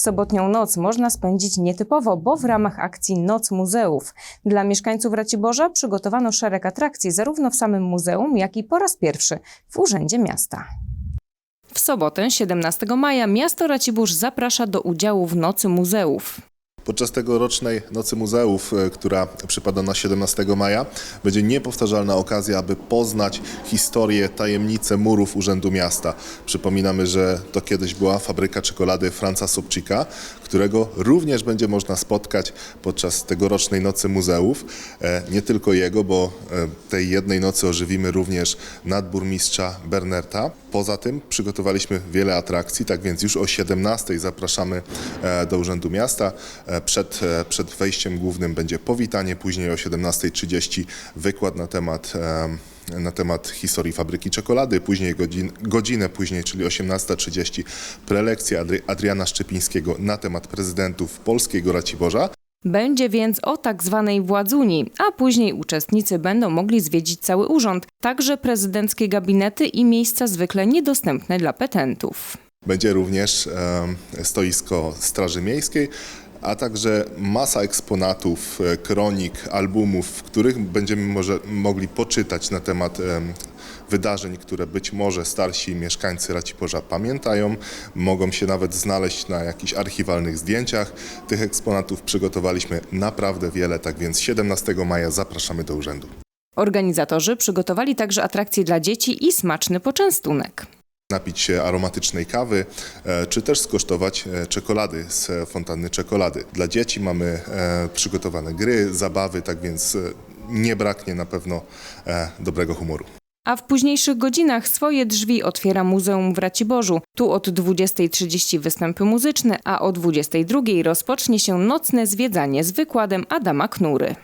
Sobotnią noc można spędzić nietypowo, bo w ramach akcji Noc Muzeów. Dla mieszkańców Raciborza przygotowano szereg atrakcji zarówno w samym muzeum, jak i po raz pierwszy w Urzędzie Miasta. W sobotę, 17 maja, miasto Racibórz zaprasza do udziału w Nocy Muzeów. Podczas tegorocznej Nocy Muzeów, e, która przypada na 17 maja, będzie niepowtarzalna okazja, aby poznać historię, tajemnice murów Urzędu Miasta. Przypominamy, że to kiedyś była fabryka czekolady Franca Sobczyka, którego również będzie można spotkać podczas tegorocznej Nocy Muzeów. E, Nie tylko jego, bo e, tej jednej nocy ożywimy również nadburmistrza Bernerta. Poza tym przygotowaliśmy wiele atrakcji, tak więc już o 17 zapraszamy do Urzędu Miasta. Przed, e, przed wejściem głównym będzie powitanie, później o 17.30 wykład na temat, na temat historii fabryki czekolady, później godzin, godzinę później, czyli 18.30 prelekcja Adri- Adriana Szczepińskiego na temat prezydentów polskiego Raciborza. Będzie więc o tak zwanej władzuni, a później uczestnicy będą mogli zwiedzić cały urząd, także prezydenckie gabinety i miejsca zwykle niedostępne dla petentów. Będzie również stoisko Straży Miejskiej, a także masa eksponatów, e, kronik, albumów, w których będziemy może mogli poczytać na temat em, wydarzeń, które być może starsi mieszkańcy Raciborza pamiętają. Mogą się nawet znaleźć na jakichś archiwalnych zdjęciach. Tych eksponatów przygotowaliśmy naprawdę wiele, tak więc 17 maja zapraszamy do urzędu. Organizatorzy przygotowali także atrakcje dla dzieci i smaczny poczęstunek. Napić się aromatycznej kawy, e, czy też skosztować e, czekolady z fontanny czekolady. Dla dzieci mamy e, przygotowane gry, zabawy, tak więc nie braknie na pewno dobrego humoru. A w późniejszych godzinach swoje drzwi otwiera Muzeum w Raciborzu. Tu od 20.30 występy muzyczne, a o 22.00 rozpocznie się nocne zwiedzanie z wykładem Adama Knury.